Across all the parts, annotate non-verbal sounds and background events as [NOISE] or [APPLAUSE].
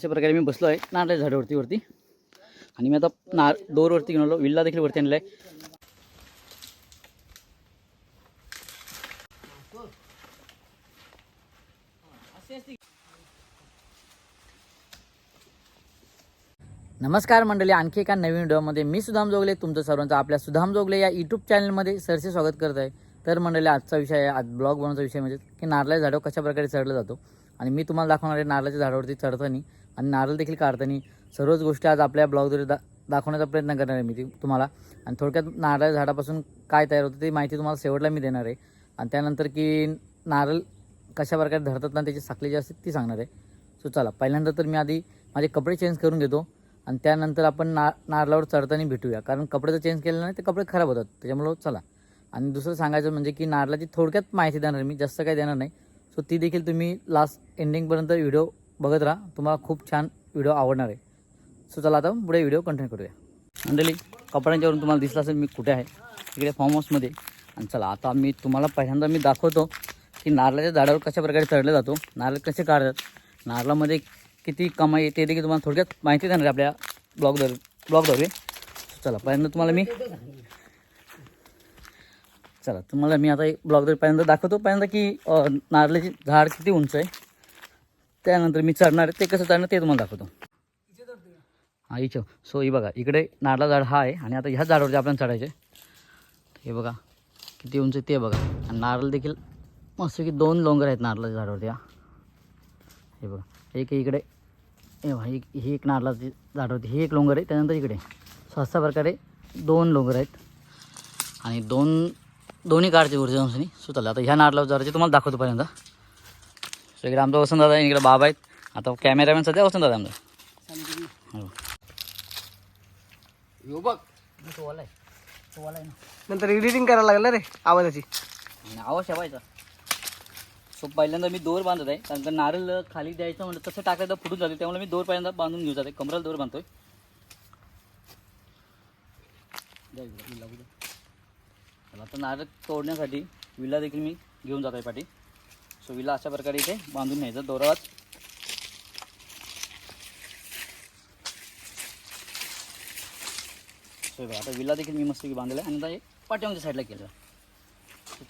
अशा प्रकारे मी बसलो आहे नारळाच्या झाडावरती वरती. आणि मी आता नार दोरवरती घेऊन आलो. विल्ला देखील वरती आणला आहे. नमस्कार मंडळी. आणखी एका नवीन व्हिडिओमध्ये मी सुधाम जोगले. तुमचं सर्वांचं आपल्या सुधाम जोगले या यूट्यूब चॅनलमध्ये सरसे स्वागत करत आहे. तर मंडळी आजचा विषय आज ब्लॉग बनवण्याचा विषय म्हणजे की नारळाच्या झाडावर कशा प्रकारे चढलं जातो. आणि मी तुम्हाला दाखवणार आहे नारळाच्या झाडावरती चढताना आणि नारळ देखील काढताना सर्वच गोष्टी आज आपल्या ब्लॉगद्वारे दा दाखवण्याचा प्रयत्न करणार आहे मी ती तुम्हाला. आणि थोडक्यात नारळ झाडापासून काय तयार होतं ती माहिती तुम्हाला शेवटला मी देणार आहे. आणि त्यानंतर की नारळ कशा प्रकारे धरतात ना त्याची साखळी जी असते ती सांगणार आहे. सो चला पहिल्यांदा तर मी आधी माझे कपडे चेंज करून घेतो. आणि त्यानंतर आपण ना नारळावर चढताना भेटूया. कारण कपडे जर चेंज केले नाही ते कपडे खराब होतात. त्याच्यामुळं चला. आणि दुसरं सांगायचं म्हणजे की नारळाची थोडक्यात माहिती देणार मी. जास्त काही देणार नाही. सो ती देखील तुम्ही लास्ट एंडिंगपर्यंत व्हिडिओ बघत राहा. तुम्हाला खूप छान व्हिडिओ आवडणार आहे. सो चला आता पुढे व्हिडिओ कंटिन्यू करूया. मंडळी कपड्यांच्यावरून तुम्हाला दिसलं असेल मी कुठे आहे. इकडे फार्म हाऊसमध्ये आणि चला आता मी तुम्हाला पहिल्यांदा मी दाखवतो की नारळाच्या झाडावर कशा प्रकारे चढलं जातो. नारळ कसे काढतात. नारळामध्ये किती कमाई येते देखील तुम्हाला थोडक्यात माहिती देणार आहे आपल्या ब्लॉगद्वारे ब्लॉगद्वारे चला पहिल्यांदा तुम्हाला मी चला तुम्हाला मी आता ब्लॉगद्वारे पहिल्यांदा दाखवतो. पहिल्यांदा की नारळाची झाड किती उंच आहे. त्यानंतर मी चढणार आहे. ते कसं चढणार ते तुम्हाला दाखवतो. हा इच्छा सो ही बघा इकडे नारळा झाड हा आहे आणि आता ह्या झाडावरती आपल्याला चढायचे हे बघा किती उंच आहे ते बघा. आणि नारळ देखील मस्त की दोन लोंगर आहेत नारळाच्या झाडावरती हा. हे बघा एक इकडे. हे बघा ही ही एक नारळाची झाड होती ही एक लोंगर आहे. त्यानंतर इकडे. सो अशा प्रकारे दोन लोंगर आहेत. आणि दोन दोन्ही कारचे उर्जा अंशनी सो आता ह्या नारळा झाडाचे तुम्हाला दाखवतो पहिल्यांदा. सो इकडे आमचा वसंतदादा आहे इकडे बाबा आहेत. आता कॅमेरामॅन सध्या वसंतदादा आहे आमचा. हो. यो बघ. तो वाला आहे. तो वाला आहे ना. नंतर एडिटिंग करायला लागलं रे आवाजाची. आवाज ठेवायचा. सो पहिल्यांदा मी दोर बांधत आहे. कारण का नारळ खाली द्यायचं म्हणलं तसं टाकायचं फुटून जाते. त्यामुळे मी दोर पहिल्यांदा बांधून घेऊन जाते. कमराला दोर बांधतोय. आता नारळ तोडण्यासाठी विला देखील मी घेऊन जात आहे पाठी. सो अशा प्रकारे इथे बांधून घ्यायचं दोरात बघा, आता विला देखील मी मस्त बांधलेला आहे. आणि आता हे पाठीमागच्या साईडला केलं.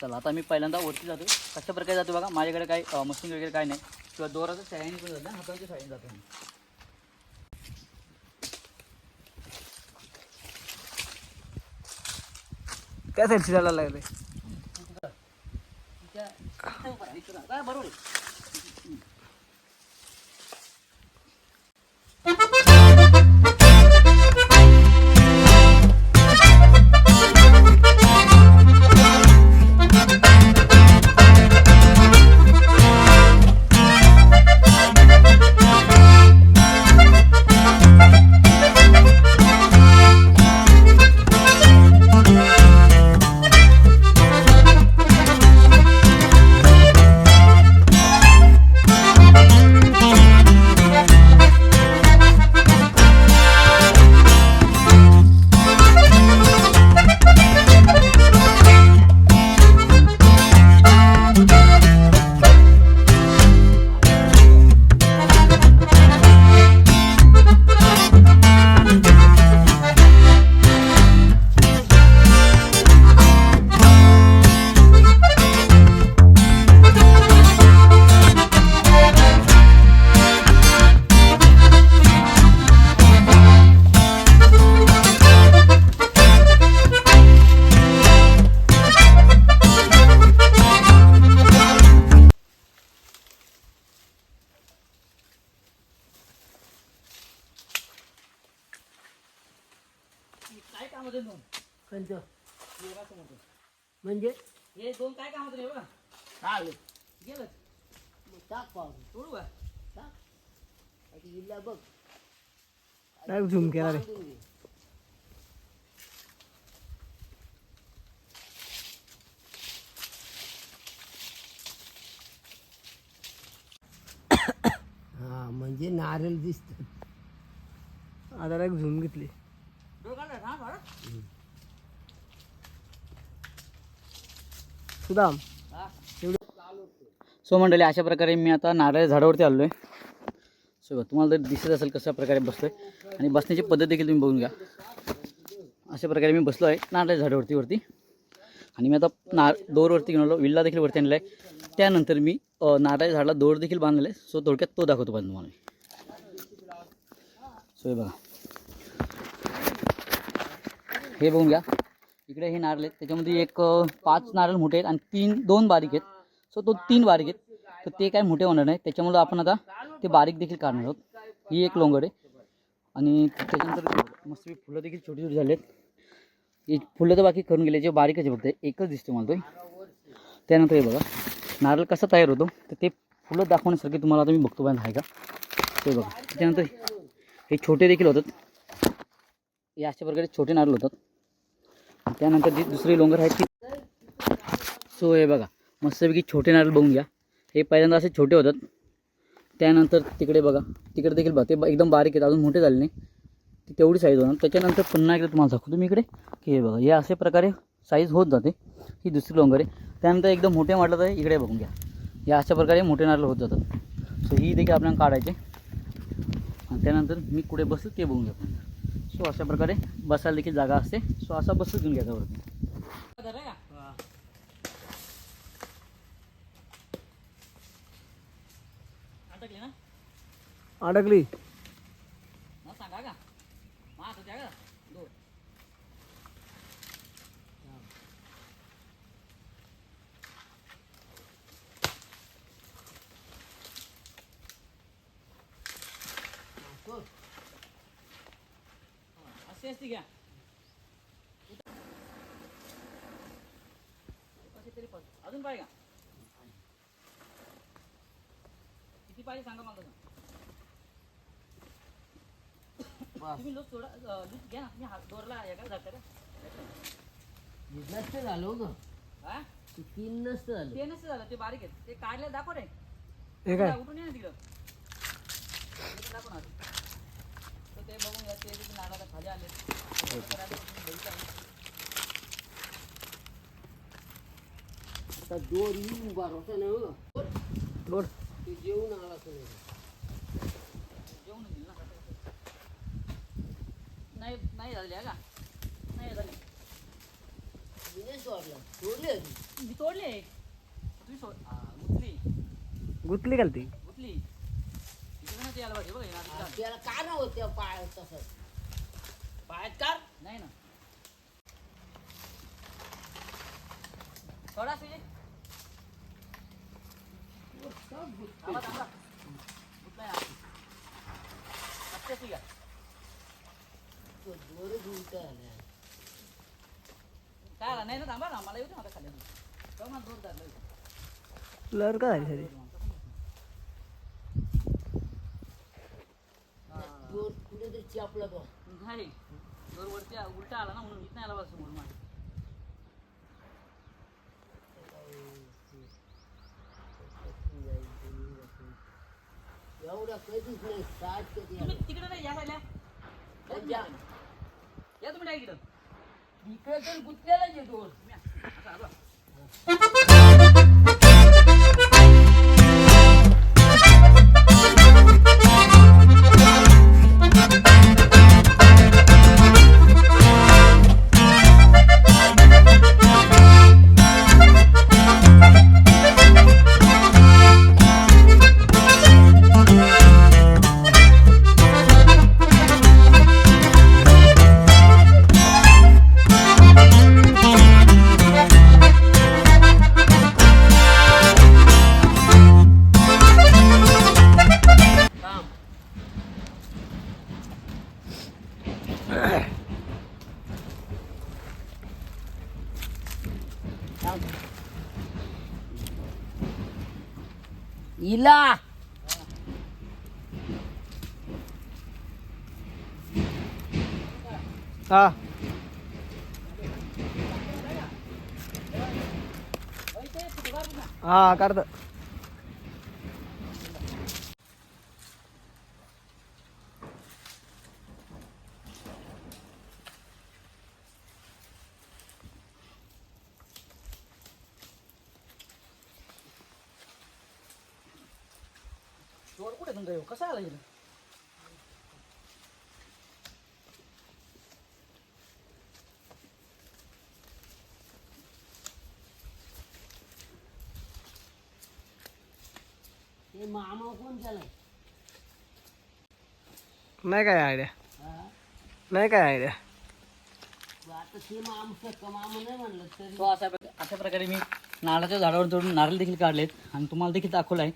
चला आता मी पहिल्यांदा वरती जातो कशा प्रकारे जातो बघा माझ्याकडे काही मशीन वगैरे काय नाही. किंवा दोराचं साईडने पण जातं हाताच्या साईडने जातो मी. काय साईडची जायला लागले? काय म्हणजे? हे दोन काय काम होते बघा काय? गेलं टाक पाहू तोडू का? बघ. नाही झूम केला रे? [COUGHS] हा म्हणजे नारळ दिसत आता एक झूम घेतली. सुदाम. सो मंडळी अशा प्रकारे मी आता नारळ झाडावरती आलो आहे सो तुम्हाला जर दिसत असेल कशा प्रकारे बसतो आहे आणि बसण्याची पद्धत देखील तुम्ही बघून घ्या. अशा प्रकारे मी बसलो आहे नारळ झाडावरती वरती. आणि मी आता नार दोरवरती घेऊन आलो. विल्ला देखील वरती आणला आहे त्यानंतर मी नारळ झाडाला दोर देखील बांधलेला आहे सो थोडक्यात तो दाखवतो पण तुम्हाला सो हे बघा. हे बघून घ्या. इकडे हे नारळ आहेत. त्याच्यामध्ये एक पाच नारळ मोठे आहेत आणि तीन दोन बारीक आहेत. सो तो तीन बारीक आहेत. तर ते काय मोठे होणार नाही. त्याच्यामुळं आपण आता ते बारीक देखील काढणार आहोत. ही एक लोंगड आहे. आणि त्याच्यानंतर मस्त फुलं देखील छोटी छोटी झाली आहेत फुलं तर बाकी करून गेले. जे बारीकच आहे फक्त एकच दिसतो मला तो. त्यानंतर हे बघा. नारळ कसा तयार होतो? तर ते फुलं दाखवण्यासारखे तुम्हाला आता मी बघतो पाहिजे आहे का? ते बघा. त्यानंतर हे छोटे देखील होतात. हे अशा प्रकारे छोटे नारळ होतात. त्यानंतर जी दुसरी लोंगर आहे ती. सो हे बघा मस्तपैकी छोटे नारळ बघून घ्या. हे पहिल्यांदा असे छोटे होतात. त्यानंतर तिकडे बघा, तिकडे देखील बघा, ते एकदम बारीक आहेत, अजून मोठे झाले नाही. ती तेवढी साईज होणार. त्याच्यानंतर पुन्हा एकदा तुम्हाला दाखवतो मी इकडे. की हे बघा हे अशा प्रकारे साईज होत जाते. ही दुसरी लोंगर आहे. त्यानंतर एकदम मोठे म्हटलं तर इकडे बघून घ्या. या अशा प्रकारे मोठे नारळ होत जातात. सो ही देखील आपल्याला काढायचे. आणि त्यानंतर मी कुठे बसतो ते बघून घ्या. सो अशा प्रकार बसायला देखी जागा असते. सो असा बस घेऊन घ्यायचा वरती अडकली. असते घ्या. कशी तरी पण अजून पाहिजे का किती पाहिजे सांगा मला तुम्ही लोक थोडा अं, दूध घ्या ना. मी हात दोरला या का जाता का? नसतं झालं ग. हा? तीन नसतं झालं. ते नसतं झालं ते बारीक आहेत. ते काढले दाखव रे. हे काय? उठून ये ना तिकडं. दाखव ना ते बघून घ्या ते देखील नारळाच्या खाली आले तर आता दोर येऊन उभा होता ना ग. दोर ते जेवून आला जेवून येईल ना. नाही नाही झाले का? नाही झाले. मी नाही सोडला. सोडले आधी. मी तोडले तुम्ही सोड हा, गुतली. गुतली का ती गुतली इकडे ना ते यायला पाहिजे बघा हे नारळ इकडं. त्याला का ना होत्या पाय. तसं पायात कार? नाही ना. थोडा सुजे. थांबा थांबा. गुतलाय ना. आत्ता सुया दोर उलट आल्या काय आला? नाही ना थांबा ना. मला येऊ दे ना आता खाली तेव्हा मला दूर धरलं. लर का झाली सारी दोर तरी चापला तो. नाही वरती आ- उलटा आला ना म्हणून इथं आला बस समोर माझ्या एवढा कधीच नाही साठ कधी तुम्ही तिकडे नाही या साईडला या. या. तुम्ही नाही इकडं. इकडे तर गुतलेलाच आहे दोर तुम्ही या. असं आलो. हा हा करत दोर कुठे तुमचा ह्यो? कसा आला इकडं मामा कोण नाही काय आयडिया नाही काय आयडिया आता ते नाही म्हणलं तरी तो अशा अशा प्रकारे मी नारळाच्या झाडावर चढून नारळ देखील काढलेत आणि तुम्हाला देखील दाखवलं आहे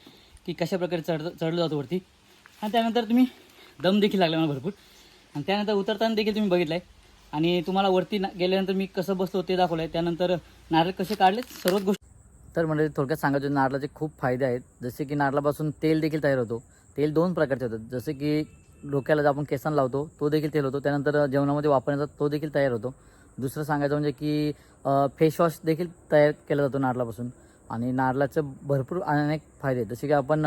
की कशा प्रकारे चढ चढलं जातो वरती. आणि त्यानंतर तुम्ही दम देखील लागला मला भरपूर. आणि त्यानंतर उतरताना देखील तुम्ही बघितलं आहे आणि तुम्हाला वरती ना- गेल्यानंतर मी कसं बसलो ते दाखवलं आहे त्यानंतर नारळ कसे काढले सर्वच गोष्टी तर म्हणजे थोडक्यात सांगायचं नारळाचे खूप फायदे आहेत. जसे की नारळापासून तेल देखील तयार होतो. तेल दोन प्रकारचे होतात. जसे की डोक्याला आपण केसांना लावतो तो देखील तेल होतो. त्यानंतर जेवणामध्ये वापरण्याचा तो देखील तयार होतो. दुसरं सांगायचं म्हणजे की फेसवॉश देखील तयार केला जातो नारळापासून. आणि नारळाचं भरपूर अनेक फायदे आहेत. जसे की आपण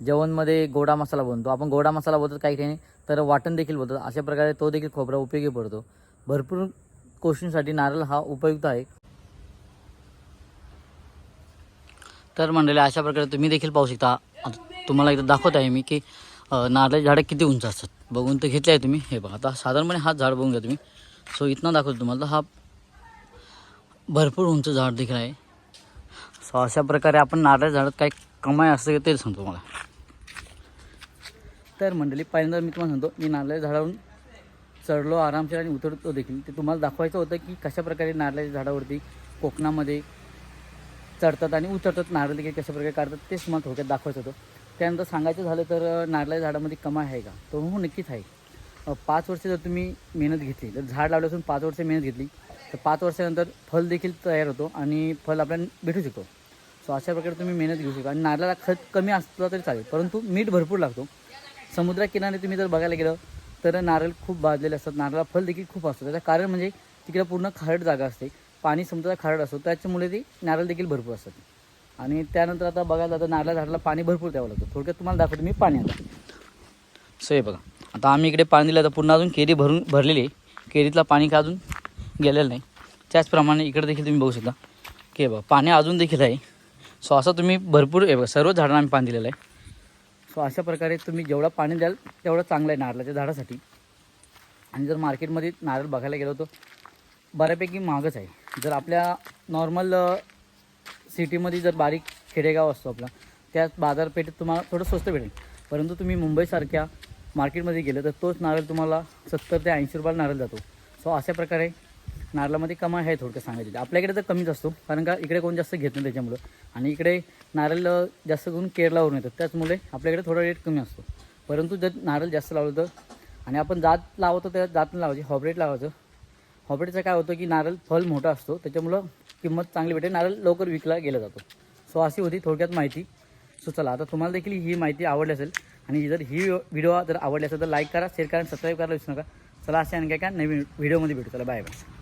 जेवणमध्ये गोडा मसाला बनतो आपण गोडा मसाला बोलतो काही ठिकाणी तर वाटण देखील बोलतो अशा प्रकारे तो देखील खोबरा उपयोगी पडतो. भरपूर गोष्टींसाठी नारळ हा उपयुक्त आहे. तर मंडळी अशा प्रकारे तुम्ही देखील पाहू शकता. आता तुम्हाला इथं दाखवत आहे मी की नारळ नारळाची झाडं किती उंच असतात. बघून तर घेतले आहे तुम्ही. हे बघा आता साधारणपणे हा झाड बघून घ्या तुम्ही. सो इथनं दाखवतो तुम्हाला तर हा भरपूर उंच झाड देखील आहे. सो अशा प्रकारे आपण नारळाच्या झाडात काय कमाई असते ते सांगतो मला तर मंडळी पहिल्यांदा मी तुम्हाला सांगतो मी नारळाच्या झाडावरून चढलो आरामशीर आणि उतरतो देखील. ते तुम्हाला दाखवायचं होतं की कशाप्रकारे नारळाच्या झाडावरती कोकणामध्ये चढतात आणि उतरतात नारळ की कशा प्रकारे काढतात तेच मला थोडक्यात दाखवायचं होतं. त्यानंतर सांगायचं झालं तर नारळाच्या झाडामध्ये कमाई आहे का? तर हो नक्कीच आहे. पाच वर्ष जर तुम्ही मेहनत घेतली जर झाड लावल्यापासून पाच वर्ष मेहनत घेतली तर पाच वर्षानंतर फल देखील तयार होतो आणि फल आपल्याला भेटू शकतो. सो अशा प्रकारे तुम्ही मेहनत घेऊ शकता. आणि नारळाला खत कमी असला तरी चालेल परंतु मीठ भरपूर लागतो. समुद्राकिनारे तुम्ही जर बघायला गेलं तर नारळ खूप भाजलेले असतात. नारळाला फल देखील खूप असतं. त्याचं कारण म्हणजे तिकडे पूर्ण खारट जागा असते. पाणी समुद्रात खारट असतो त्याच्यामुळे ते नारळ देखील भरपूर असतात. आणि त्यानंतर आता बघायला आता नारळा झाडाला पाणी भरपूर द्यावं लागतं. थोडक्यात तुम्हाला दाखवतो मी पाणी आता. सो हे बघा आता आम्ही इकडे पाणी दिलं तर पुन्हा अजून केरी भरून भरलेली आहे. केरीतला पाणी का अजून गेलेलं नाही. त्याचप्रमाणे इकडे देखील तुम्ही बघू शकता. की बघा पाणी अजून देखील आहे. सो असं तुम्ही भरपूर हे बघा सर्व झाडांना आम्ही पाणी दिलेलं आहे. सो अशा प्रकारे तुम्ही जेवढं पाणी द्याल तेवढं चांगलं आहे नारळाच्या झाडासाठी. आणि जर मार्केटमध्ये नारळ बघायला गेलो तर बऱ्यापैकी महागच आहे. जर आपल्या नॉर्मल सिटीमध्ये जर बारीक खेडेगाव असतो आपला त्या बाजारपेठेत तुम्हाला थोडं स्वस्त भेटेल. परंतु तुम्ही मुंबईसारख्या मार्केटमध्ये गेलं तर तोच नारळ तुम्हाला सत्तर ते ऐंशी रुपयाला नारळ जातो. सो अशा प्रकारे नारळामध्ये कमाई आहे थोडक्यात सांगायची आपल्याकडे तर कमीच असतो कारण का इकडे कोण जास्त घेत नाही त्याच्यामुळं. आणि इकडे नारळ जास्त करून केरळावरून येतात. त्याचमुळे आपल्याकडे थोडा रेट कमी असतो. परंतु जर नारळ जास्त लावलं तर आणि आपण जात लावतो त्या जात नाही लावायची हॉबरेट लावायचं हॉपेटचं काय होतं की नारळ फल मोठा असतो त्याच्यामुळं किंमत चांगली भेटेल नारळ लवकर विकला गेला जातो. सो अशी होती थोडक्यात माहिती. सो चला आता तुम्हाला देखील ही माहिती आवडली असेल आणि जर ही व्हिडिओ जर आवडली असेल तर लाईक करा शेअर करा सबस्क्राईब करायला विसरू नका. चला असे आणखी काय नवीन व्हिडिओमध्ये भेटू. चला बाय बाय